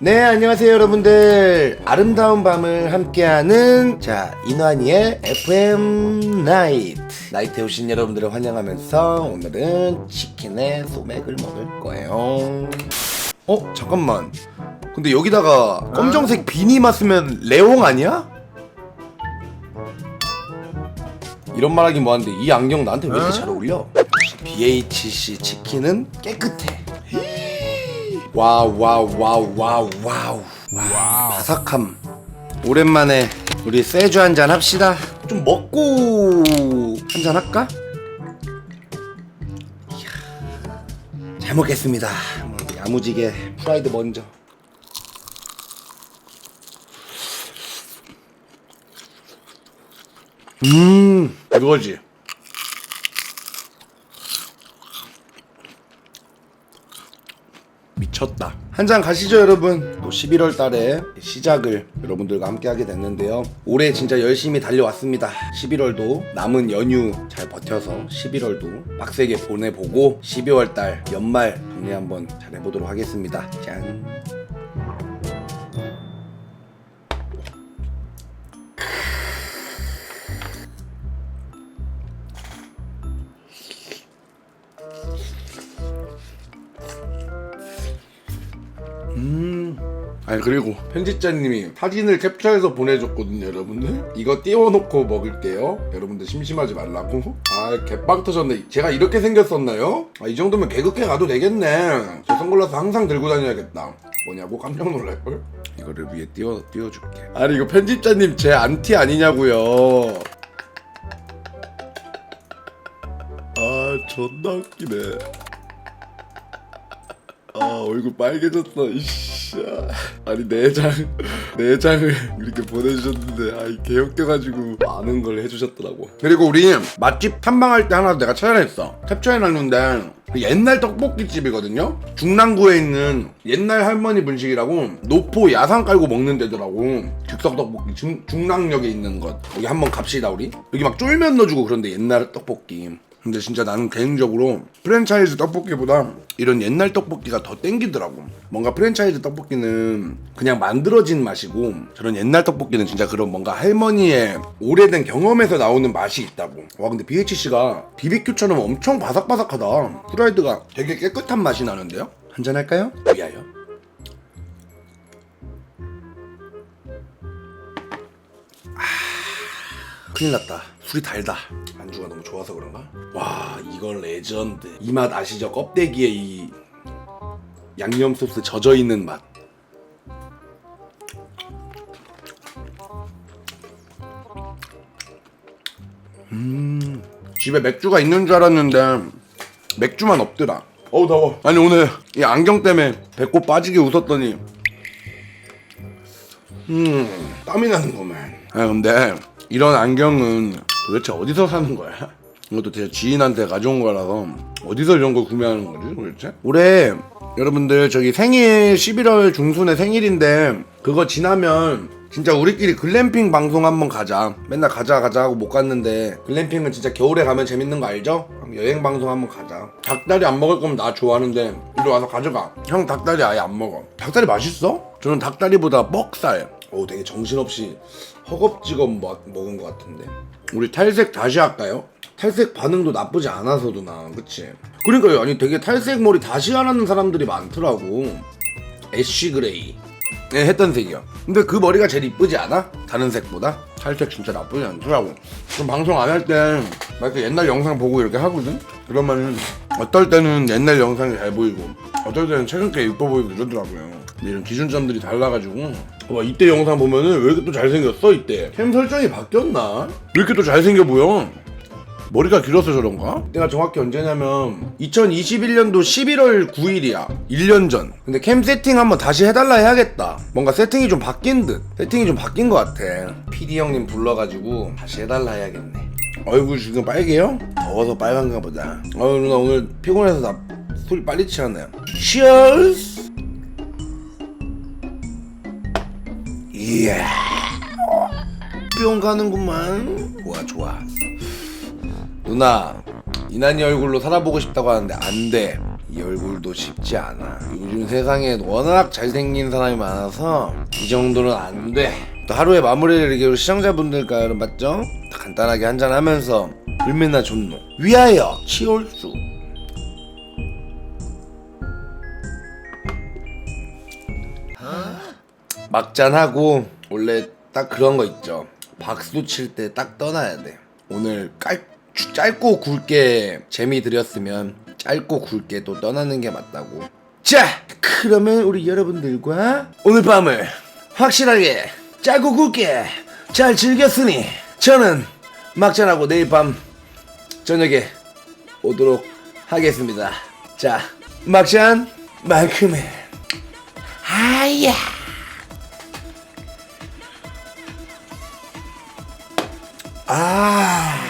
네 안녕하세요 여러분들. 아름다운 밤을 함께하는 자 인환이의 FM 나이트. 나이트에 오신 여러분들을 환영하면서 오늘은 치킨에 소맥을 먹을 거예요. 어 잠깐만. 근데 여기다가 검정색 비니 맞으면 레옹 아니야? 이런 말 하긴 뭐한데 이 안경 나한테 왜 이렇게 잘 어울려? BHC 치킨은 깨끗해 와우 와우 와우 와우 와우. 바삭함. 오랜만에 우리 세주 한잔 합시다. 좀 먹고 한잔 할까? 이야, 잘 먹겠습니다. 야무지게 프라이드 먼저. 음 이거지 미쳤다. 한잔 가시죠, 여러분. 또 11월 달에 시작을 여러분들과 함께 하게 됐는데요. 올해 진짜 열심히 달려왔습니다. 11월도 남은 연휴 잘 버텨서 11월도 빡세게 보내보고 12월 달 연말 정리 한번 잘 해보도록 하겠습니다. 짠. 아니 그리고 편집자님이 사진을 캡처해서 보내줬거든요 여러분들. 이거 띄워놓고 먹을게요. 여러분들 심심하지 말라고. 아 개빵 터졌네. 제가 이렇게 생겼었나요? 아, 이 정도면 개그캐 가도 되겠네. 저 선글라스 항상 들고 다녀야겠다. 뭐냐고 깜짝 놀랄걸? 이거를 위에 띄워, 띄워줄게. 아니 이거 편집자님 제 안티 아니냐고요. 아 존나 웃기네. 아 얼굴 빨개졌어 이씨 아니 내장 내장을 이렇게 보내주셨는데 아이 개웃겨가지고 많은 걸 해주셨더라고. 그리고 우리 맛집 탐방할 때 하나 내가 찾아냈어. 캡처해놨는데 그 옛날 떡볶이집이거든요? 중랑구에 있는 옛날 할머니 분식이라고 노포 야상 깔고 먹는 데더라고. 즉석 떡볶이 중, 중랑역에 있는 것. 여기 한번 갑시다 우리. 여기 막 쫄면 넣어주고 그런데 옛날 떡볶이 근데 진짜 나는 개인적으로 프랜차이즈 떡볶이보다 이런 옛날 떡볶이가 더 땡기더라고. 뭔가 프랜차이즈 떡볶이는 그냥 만들어진 맛이고 저런 옛날 떡볶이는 진짜 그런 뭔가 할머니의 오래된 경험에서 나오는 맛이 있다고. 와 근데 BHC가 BBQ처럼 엄청 바삭바삭하다. 프라이드가 되게 깨끗한 맛이 나는데요? 한잔 할까요? 위하여. 큰일 났다. 술이 달다. 안주가 너무 좋아서 그런가? 와, 이건 레전드. 이 맛 아시죠? 껍데기에 이 양념 소스 젖어 있는 맛. 음, 집에 맥주가 있는 줄 알았는데 맥주만 없더라. 어우 더워. 아니 오늘 이 안경 때문에 배꼽 빠지게 웃었더니 음 땀이 나는구만. 아 근데 이런 안경은 도대체 어디서 사는 거야? 이것도 제 지인한테 가져온 거라서 어디서 이런 걸 구매하는 거지 도대체? 올해 여러분들 저기 생일 11월 중순에 생일인데 그거 지나면 진짜 우리끼리 글램핑 방송 한번 가자. 맨날 가자 가자 하고 못 갔는데 글램핑은 진짜 겨울에 가면 재밌는 거 알죠? 여행 방송 한번 가자. 닭다리 안 먹을 거면 나 좋아하는데 이리 와서 가져가. 형 닭다리 아예 안 먹어. 닭다리 맛있어? 저는 닭다리보다 뻑살. 오 되게 정신없이 허겁지겁 먹, 먹은 것 같은데. 우리 탈색 다시 할까요? 탈색 반응도 나쁘지 않아서도 나 그치? 그러니까요 아니 되게 탈색 머리 다시 하라는 사람들이 많더라고 애쉬 그레이 네, 했던 색이요. 근데 그 머리가 제일 이쁘지 않아? 다른 색보다? 탈색 진짜 나쁘지 않더라고. 좀 방송 안 할 때, 막 이렇게 옛날 영상 보고 이렇게 하거든? 그러면은, 어떨 때는 옛날 영상이 잘 보이고, 어떨 때는 최근 게 이뻐 보이고 이러더라고요. 근데 이런 기준점들이 달라가지고, 와, 이때 영상 보면은 왜 이렇게 또 잘생겼어, 이때? 캠 설정이 바뀌었나? 왜 이렇게 또 잘생겨 보여? 머리가 길어서 저런가? 내가 정확히 언제냐면 2021년도 11월 9일이야 1년 전 근데 캠 세팅 한번 다시 해달라 해야겠다 뭔가 세팅이 좀 바뀐 듯 세팅이 좀 바뀐 것 같아 PD 형님 불러가지고 다시 해달라 해야겠네 얼굴 지금 빨개요? 더워서 빨간가 보다. 어 누나 오늘 피곤해서 나술 빨리 취하네요 Cheers! 이야 뿅 가는구만. 좋아 좋아. 누나 이난이 얼굴로 살아보고 싶다고 하는데 안 돼. 이 얼굴도 쉽지 않아. 요즘 세상에 워낙 잘생긴 사람이 많아서 이 정도는 안 돼. 또 하루에 마무리를 이렇게 시청자분들과 맞죠? 간단하게 한잔하면서 불매나 존노 위하여 치올수 막잔하고 원래 딱 그런 거 있죠. 박수 칠 때 딱 떠나야 돼. 오늘 깔, 짧고 굵게 재미 드렸으면 짧고 굵게 또 떠나는 게 맞다고. 자, 그러면 우리 여러분들과 오늘 밤을 확실하게 짧고 굵게 잘 즐겼으니 저는 막잔하고 내일 밤 저녁에 오도록 하겠습니다. 자, 막잔 만큼은 아야. 아.